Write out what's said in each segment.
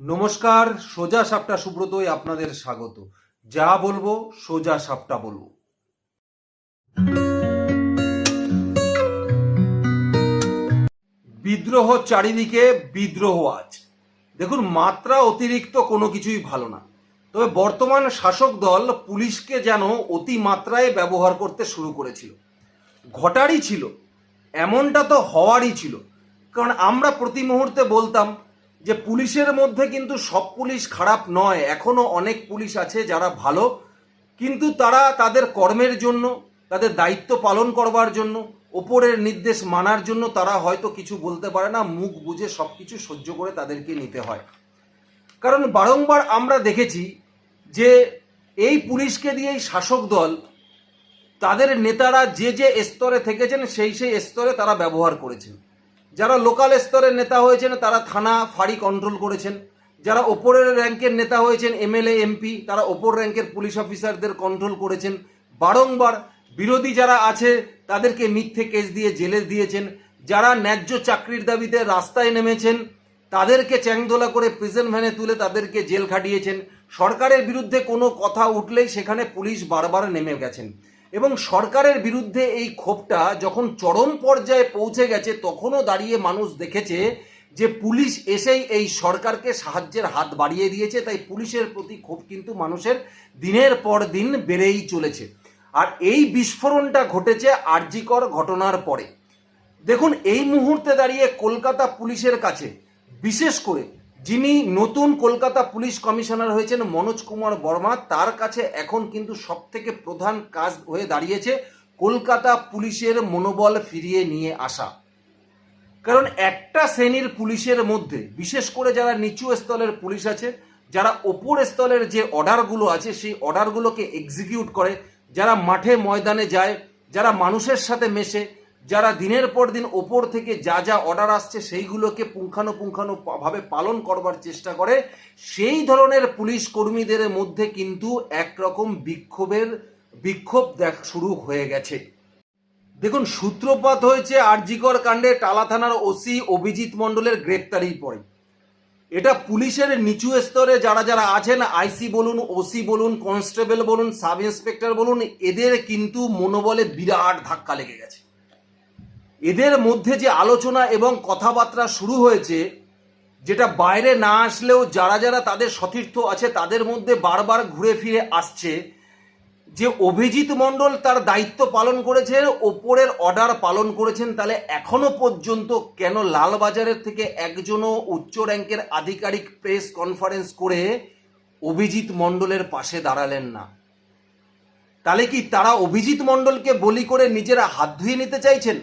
নমস্কার, সোজা সাপটা সুব্রতই আপনাদের স্বাগত। যা বলব, সোজা সাপটা বলব। বিদ্রোহ চারিদিকে বিদ্রোহ আজ। দেখুন, মাত্রা অতিরিক্ত কোনো কিছুই ভালো না। তবে বর্তমান শাসক দল পুলিশকে যেন অতি মাত্রায় ব্যবহার করতে শুরু করেছিল। ঘটারই ছিল, এমনটা তো হওয়ারই ছিল। কারণ আমরা প্রতি মুহূর্তে বলতাম যে পুলিশের মধ্যে কিন্তু সব পুলিশ খারাপ নয়, এখনও অনেক পুলিশ আছে যারা ভালো, কিন্তু তারা তাদের কর্মের জন্য, তাদের দায়িত্ব পালন করবার জন্য, ওপরের নির্দেশ মানার জন্য তারা হয়তো কিছু বলতে পারে না, মুখ বুঝে সব কিছু সহ্য করে তাদেরকে নিতে হয়। কারণ বারংবার আমরা দেখেছি যে এই পুলিশকে দিয়েই শাসক দল, তাদের নেতারা যে যে স্তরে থেকেছেন, সেই সেই স্তরে তারা ব্যবহার করেছেন। যারা লোকাল স্তরের নেতা হয়েছেন, তারা থানা ফাঁড়ি কন্ট্রোল করেছেন। যারা ওপরের র্যাঙ্কের নেতা হয়েছেন এমএলএ এমপি তারা ওপর র্যাঙ্কের পুলিশ অফিসারদের কন্ট্রোল করেছেন। বারংবার বিরোধী যারা আছে, তাদেরকে মিথ্যে কেস দিয়ে জেলে দিয়েছেন। যারা ন্যায্য চাকরির দাবিতে রাস্তায় নেমেছেন, তাদেরকে চ্যাংদোলা করে প্রিজন ভ্যানে তুলে তাদেরকে জেল খাটিয়েছেন। সরকারের বিরুদ্ধে কোনো কথা উঠলেই সেখানে পুলিশ বারবার নেমে গেছেন। এবং সরকারের বিরুদ্ধে এই ক্ষোভটা যখন চরম পর্যায়ে পৌঁছে গেছে, তখনও দাঁড়িয়ে মানুষ দেখেছে যে পুলিশ এসেই এই সরকারকে সাহায্যের হাত বাড়িয়ে দিয়েছে। তাই পুলিশের প্রতি ক্ষোভ কিন্তু মানুষের দিনের পর দিন বেড়েই চলেছে। আর এই বিস্ফোরণটা ঘটেছে আরজিকর ঘটনার পরে। দেখুন, এই মুহূর্তে দাঁড়িয়ে কলকাতা পুলিশের কাছে বিশেষ করে যিনি নতুন কলকাতা পুলিশ কমিশনার হয়েছেন মনোজ কুমার বর্মা, তার কাছে এখন কিন্তু সবথেকে প্রধান কাজ হয়ে দাঁড়িয়েছে কলকাতা পুলিশের মনোবল ফিরিয়ে নিয়ে আসা। কারণ একটা শ্রেণির পুলিশের মধ্যে, বিশেষ করে যারা নিচু স্তরের পুলিশ আছে, যারা ওপর স্তরের যে অর্ডারগুলো আছে, সেই অর্ডারগুলোকে এক্সিকিউট করে, যারা মাঠে ময়দানে যায়, যারা মানুষের সাথে মেশে যারা দিনের পর দিন ওপর থেকে যা যা অর্ডার আসছে, সেইগুলোকে পুঙ্খানুপুঙ্খানুভাবে পালন করবার চেষ্টা করে। সেই ধরনের পুলিশ কর্মীদের মধ্যে কিন্তু একরকম বিক্ষোভের, বিক্ষোভ দেখ, শুরু হয়ে গেছে। দেখুন, সূত্রপাত হয়েছে আরজিকর কাণ্ডে টালা থানার ওসি অভিজিৎ মণ্ডলের গ্রেপ্তারির পরে। এটা পুলিশের নিচু স্তরে যারা যারা আছেন, আইসি বলুন, ওসি বলুন, কনস্টেবল বলুন, সাব ইন্সপেক্টর বলুন, এদের কিন্তু মনোবলে বিরাট ধাক্কা লেগে গেছে। এদের মধ্যে যে আলোচনা এবং কথাবার্তা শুরু হয়েছে, যেটা বাইরে না আসলেও যারা যারা তাদের সতীর্থ আছে, তাদের মধ্যে বারবার ঘুরে ফিরে আসছে যে অভিজিৎ মণ্ডল তার দায়িত্ব পালন করেছেন ওপরের অর্ডার পালন করেছেন, তাহলে এখনও পর্যন্ত কেন লালবাজারের থেকে একজনও উচ্চ র্যাঙ্কের আধিকারিক প্রেস কনফারেন্স করে অভিজিৎ মণ্ডলের পাশে দাঁড়ালেন না? তাহলে কি তারা অভিজিৎ মণ্ডলকে বলি করে নিজেরা হাত ধুয়ে নিতে চাইছেন?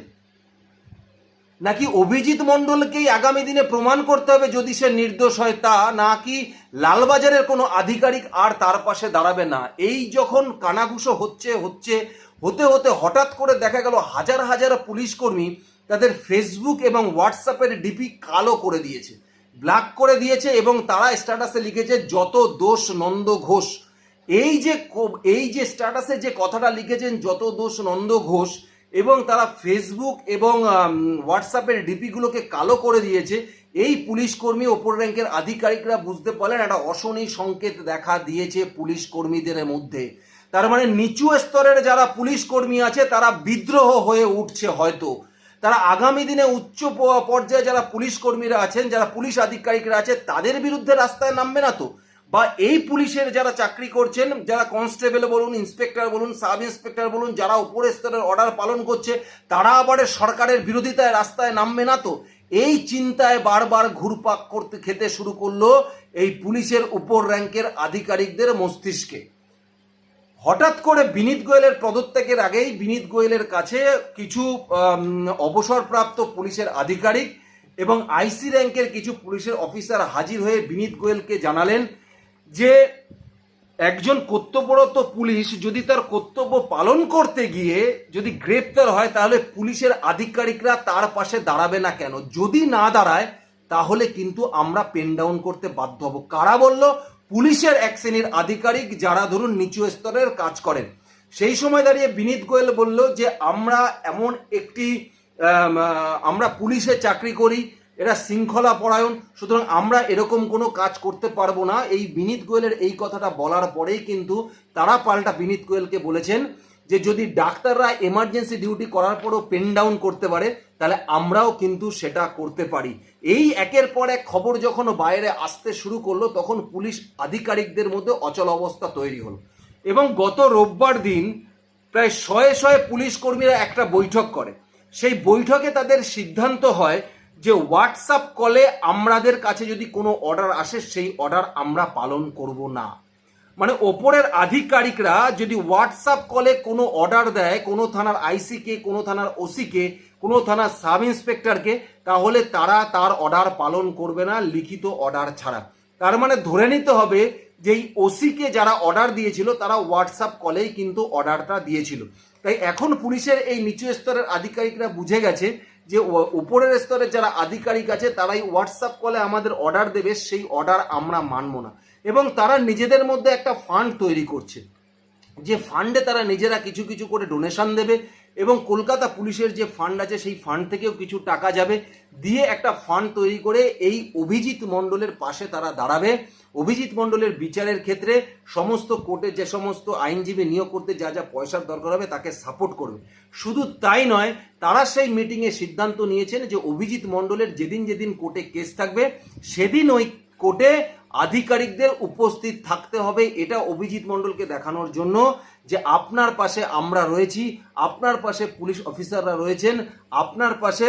নাকি অভিজিৎ মণ্ডলকেই আগামী দিনে প্রমাণ করতে হবে যদি সে নির্দোষ হয় তা? নাকি লালবাজারের কোনো আধিকারিক আর তার পাশে দাঁড়াবে না? এই যখন কানাঘুষো হচ্ছে হচ্ছে, হতে হতে হঠাৎ করে দেখা গেল হাজার হাজার পুলিশ কর্মী তাদের ফেসবুক এবং হোয়াটসঅ্যাপের ডিপি কালো করে দিয়েছে, ব্ল্যাক করে দিয়েছে এবং তারা স্ট্যাটাসে লিখেছে যত দোষ নন্দ ঘোষ। এই যে এই যে স্ট্যাটাসে যে কথাটা লিখেছেন যত দোষ নন্দ ঘোষ এবং তারা ফেসবুক এবং হোয়াটসঅ্যাপের ডিপিগুলোকে কালো করে দিয়েছে। এই পুলিশ কর্মী ওপর র্যাঙ্কের আধিকারিকরা বুঝতে পারলেন একটা অশনি সংকেত দেখা দিয়েছে পুলিশ কর্মীদের মধ্যে। তার মানে নিচু স্তরের যারা পুলিশ কর্মী আছে, তারা বিদ্রোহ হয়ে উঠছে হয়তো। তারা আগামী দিনে উচ্চ পর্যায়ে যারা পুলিশ কর্মীরা আছেন, যারা পুলিশ আধিকারিকরা আছে, তাদের বিরুদ্ধে রাস্তায় নামবে না তো? বা এই পুলিশের যারা চাকরি করছেন, যারা কনস্টেবল বলুন, ইন্সপেক্টর বলুন, সাব ইন্সপেক্টর বলুন, যারা উপরের স্তরের অর্ডার পালন করছে, তারা আবার সরকারের বিরোধিতায় রাস্তায় নামবে না তো? এই চিন্তায় বারবার ঘুরপাক করতে খেতে শুরু করল এই পুলিশের উপর র্যাঙ্কের আধিকারিকদের মস্তিষ্কে। হঠাৎ করে বিনীত গোয়েলের পদত্যাগের আগেই বিনীত গোয়েলের কাছে কিছু অবসরপ্রাপ্ত পুলিশের আধিকারিক এবং আইসি র্যাঙ্কের কিছু পুলিশের অফিসার হাজির হয়ে বিনীত গোয়েলকে জানালেন যে একজন কর্তব্যরত পুলিশ যদি তার কর্তব্য পালন করতে গিয়ে যদি গ্রেপ্তার হয়, তাহলে পুলিশের আধিকারিকরা তার পাশে দাঁড়াবে না কেন? যদি না দাঁড়ায়, তাহলে কিন্তু আমরা পেন ডাউন করতে বাধ্য হব। কারা বলল? পুলিশের এক শ্রেণির আধিকারিক যারা ধরুন নিচু স্তরের কাজ করেন। সেই সময় দাঁড়িয়ে বিনীত গোয়েল বলল যে, আমরা এমন একটি আমরা পুলিশে চাকরি করি এরা শৃঙ্খলা পরায়ণ, সুতরাং আমরা এরকম কোনো কাজ করতে পারব না। এই বিনীত গোয়েলের এই কথাটা বলার পরেই কিন্তু তারা পাল্টা বিনীত গোয়েলকে বলেছেন যে যদি ডাক্তাররা এমার্জেন্সি ডিউটি করার পরও পেন ডাউন করতে পারে, তাহলে আমরাও কিন্তু সেটা করতে পারি। এই একের পর এক খবর যখন বাইরে আসতে শুরু করল, তখন পুলিশ আধিকারিকদের মধ্যে অচল অবস্থা তৈরি হলো। এবং গত রোববার দিন প্রায় শয়ে শয়ে পুলিশ কর্মীরা একটা বৈঠক করে। সেই বৈঠকে তাদের সিদ্ধান্ত হয় যে হোয়াটসঅ্যাপ কলে আমাদের কাছে যদি কোনো অর্ডার আসে, সেই অর্ডার আমরা পালন করব না। মানে ওপরের আধিকারিকরা যদি হোয়াটসঅ্যাপ কলে কোনো অর্ডার দেয়, কোনো থানার আইসিকে কোনো থানার ওসিকে কোনো থানার সাব ইন্সপেক্টরকে তাহলে তারা তার অর্ডার পালন করবে না, লিখিত অর্ডার ছাড়া। তার মানে ধরে নিতে হবে যে এই ওসিকে যারা অর্ডার দিয়েছিল, তারা হোয়াটসঅ্যাপ কলেই কিন্তু অর্ডারটা দিয়েছিল। তাই এখন পুলিশের এই নিচু স্তরের আধিকারিকরা বুঝে গেছে যে উপরের স্তরের যারা আধিকারিক আছে, তারাই হোয়াটসঅ্যাপ কলে আমাদের অর্ডার দেবে, সেই অর্ডার আমরা মানব না। এবং তারা নিজেদের মধ্যে একটা ফান্ড তৈরি করছে। যে ফান্ডে তারা নিজেরা কিছু কিছু করে ডোনেশন দেবে এবং কলকাতা পুলিশের যে ফান্ড আছে, সেই ফান্ড থেকেও কিছু টাকা যাবে। দিয়ে একটা ফান্ড তৈরি করে এই অভিজিৎ মণ্ডলের পাশে তারা দাঁড়াবে। অভিজিৎ মণ্ডলের বিচারের ক্ষেত্রে সমস্ত কোর্টে যে সমস্ত আইনজীবী নিয়োগ করতে যা যা পয়সার দরকার হবে তাকে সাপোর্ট করবে। শুধু তাই নয়, তারা সেই মিটিংয়ে সিদ্ধান্ত নিয়েছেন যে অভিজিৎ মণ্ডলের যেদিন যেদিন কোর্টে কেস থাকবে, সেদিন ওই কোর্টে আধিকারিকদের উপস্থিত থাকতে হবে। এটা অভিজিৎ মণ্ডলকে দেখানোর জন্য যে আপনার পাশে আমরা রয়েছি, আপনার পাশে পুলিশ অফিসাররা রয়েছেন, আপনার পাশে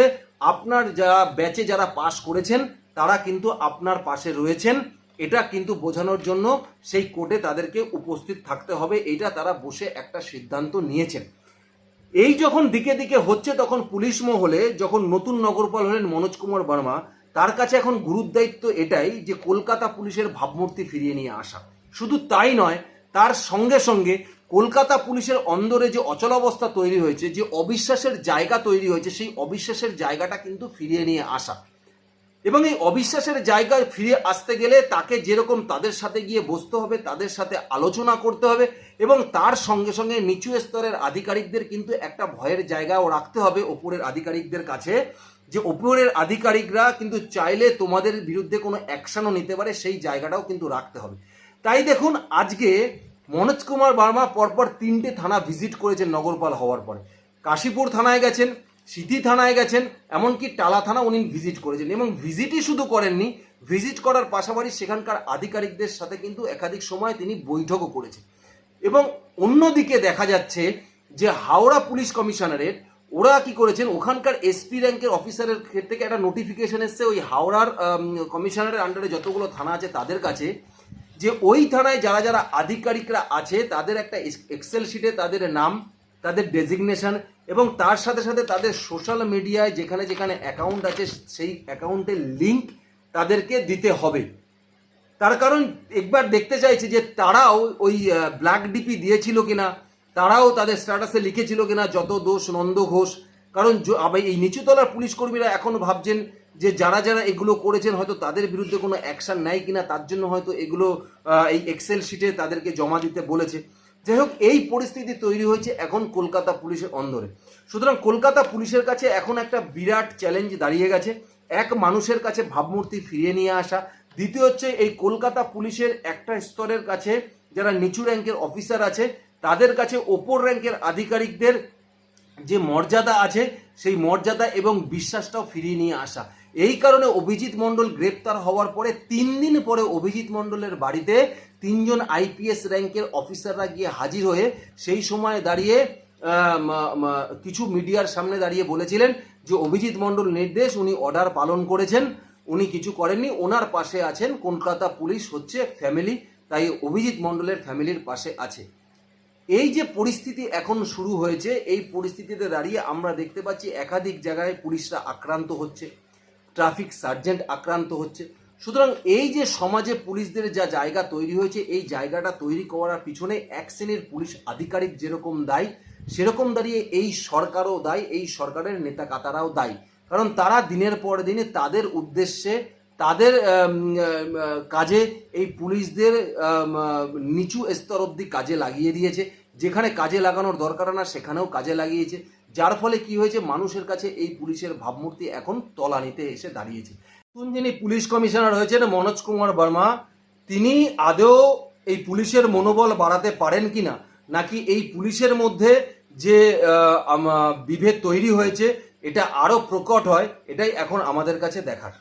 আপনার যারা ব্যাচে যারা পাশ করেছেন, তারা কিন্তু আপনার পাশে রয়েছেন। এটা কিন্তু বোঝানোর জন্য সেই কোর্টে তাদেরকে উপস্থিত থাকতে হবে এটা তারা বসে একটা সিদ্ধান্ত নিয়েছেন। এই যখন দিকে দিকে হচ্ছে তখন পুলিশ মহলে যখন নতুন নগরপাল হলেন মনোজ কুমার বর্মা, তার কাছে এখন গুরুদায়িত্ব এটাই যে কলকাতা পুলিশের ভাবমূর্তি ফিরিয়ে নিয়ে আসা। শুধু তাই নয়, তার সঙ্গে সঙ্গে কলকাতা পুলিশের অন্দরে যে অচলাবস্থা তৈরি হয়েছে, যে অবিশ্বাসের জায়গা তৈরি হয়েছে, সেই অবিশ্বাসের জায়গাটা কিন্তু ফিরিয়ে নিয়ে আসা। এবং এই অবিশ্বাসের জায়গায় ফিরে আসতে গেলে তাকে যেরকম তাদের সাথে গিয়ে বসতে হবে, তাদের সাথে আলোচনা করতে হবে এবং তার সঙ্গে সঙ্গে নিচু স্তরের আধিকারিকদের কিন্তু একটা ভয়ের জায়গাও রাখতে হবে ওপরের আধিকারিকদের কাছে, যে ওপরের আধিকারিকরা কিন্তু চাইলে তোমাদের বিরুদ্ধে কোনো অ্যাকশনও নিতে পারে, সেই জায়গাটাও কিন্তু রাখতে হবে। তাই দেখুন, আজকে মনোজ কুমার বার্মা পরপর তিনটে থানা ভিজিট করেছেন নগরপাল হওয়ার পরে। কাশীপুর থানায় গেছেন সিটি থানায় গেছেন, এমনকি টালা থানা উনি ভিজিট করেছেন। এবং ভিজিটই শুধু করেননি ভিজিট করার পাশাপাশি সেখানকার আধিকারিকদের সাথে কিন্তু একাধিক সময় তিনি বৈঠকও করেছেন। এবং অন্যদিকে দেখা যাচ্ছে যে হাওড়া পুলিশ কমিশনারের, ওরা কি করেছেন, ওখানকার এসপি র্যাঙ্কের অফিসারের ক্ষেত্রে থেকে একটা নোটিফিকেশন এসছে ওই হাওড়ার কমিশনারের আন্ডারে যতগুলো থানা আছে তাদের কাছে, যে ওই থানায় যারা যারা আধিকারিকরা আছে, তাদের একটা এক্সেল শিটে তাদের নাম তাদের ডেজিগনেশন এবং তার সাথে সাথে তাদের সোশ্যাল মিডিয়ায় যেখানে যেখানে অ্যাকাউন্ট আছে, সেই অ্যাকাউন্টের লিঙ্ক তাদেরকে দিতে হবে। তার কারণ একবার দেখতে চাইছে যে তারাও ওই ব্ল্যাক ডিপি দিয়েছিল কিনা, তারাও তাদের স্ট্যাটাসে লিখেছিল কিনা, যত দোষ নন্দ ঘোষ। কারণ এই নিচুতলার পুলিশ কর্মীরা এখন ভাবছেন যে যারা যারা এগুলো করেছেন হয়তো তাদের বিরুদ্ধে কোনো অ্যাকশন নেয় কিনা, তার জন্য হয়তো এগুলো এই এক্সেল শিটে তাদেরকে জমা দিতে বলেছে। যাই হোক এই পরিস্থিতি তৈরি হয়েছে এখন কলকাতা পুলিশের অন্দরে। সুতরাং কলকাতা পুলিশের কাছে এখন একটা বিরাট চ্যালেঞ্জ দাঁড়িয়ে গেছে। এক মানুষের কাছে ভাবমূর্তি ফিরিয়ে নিয়ে আসা। দ্বিতীয় হচ্ছে, এই কলকাতা পুলিশের একটা স্তরের কাছে যারা নিচু র্যাঙ্কের অফিসার আছে, তাদের কাছে ওপর র্যাঙ্কের আধিকারিকদের যে মর্যাদা আছে সেই মর্যাদা এবং বিশ্বাসটাও ফিরিয়ে নিয়ে আসা। এই কারণে অভিজিৎ মণ্ডল গ্রেপ্তার হওয়ার পরে তিন দিন পরে অভিজিৎ মণ্ডলের বাড়িতে তিনজন আইপিএস র্যাঙ্কের অফিসাররা গিয়ে হাজির হয়ে সেই সময় দাঁড়িয়ে কিছু মিডিয়ার সামনে দাঁড়িয়ে বলেছিলেন যে অভিজিৎ মণ্ডল নির্দেশ, উনি অর্ডার পালন করেছেন, উনি কিছু করেননি, ওনার পাশে আছেন, কলকাতা পুলিশ হচ্ছে ফ্যামিলি তাই অভিজিৎ মণ্ডলের ফ্যামিলির পাশে আছে। এই যে পরিস্থিতি এখন শুরু হয়েছে, এই পরিস্থিতিতে দাঁড়িয়ে আমরা দেখতে পাচ্ছি একাধিক জায়গায় পুলিশরা আক্রান্ত হচ্ছে, ট্রাফিক সার্জেন্ট আক্রান্ত হচ্ছে। সুতরাং এই যে সমাজে পুলিশদের যা জায়গা তৈরি হয়েছে, এই জায়গাটা তৈরি করার পিছনে এক শ্রেণির পুলিশ আধিকারিক যেরকম দায়ী, সেরকম দাঁড়িয়ে এই সরকারও দায়ী, এই সরকারের নেতা কাতারাও দায়ী। কারণ তারা দিনের পর দিনে তাদের উদ্দেশ্যে তাদের কাজে এই পুলিশদের নিচু স্তর অবধি কাজে লাগিয়ে দিয়েছে। যেখানে কাজে লাগানোর দরকার না, সেখানেও কাজে লাগিয়েছে। যার ফলে কি হয়েছে, মানুষের কাছে এই পুলিশের ভাবমূর্তি এখন তলানিতে এসে দাঁড়িয়েছে। নতুন যিনি পুলিশ কমিশনার হয়েছেন, মনোজ কুমার বর্মা, তিনি আদৌ এই পুলিশের মনোবল বাড়াতে পারেন কিনা, নাকি এই পুলিশের মধ্যে যে বিভেদ তৈরি হয়েছে, এটা আরও প্রকট হয়, এটাই এখন আমাদের কাছে দেখার।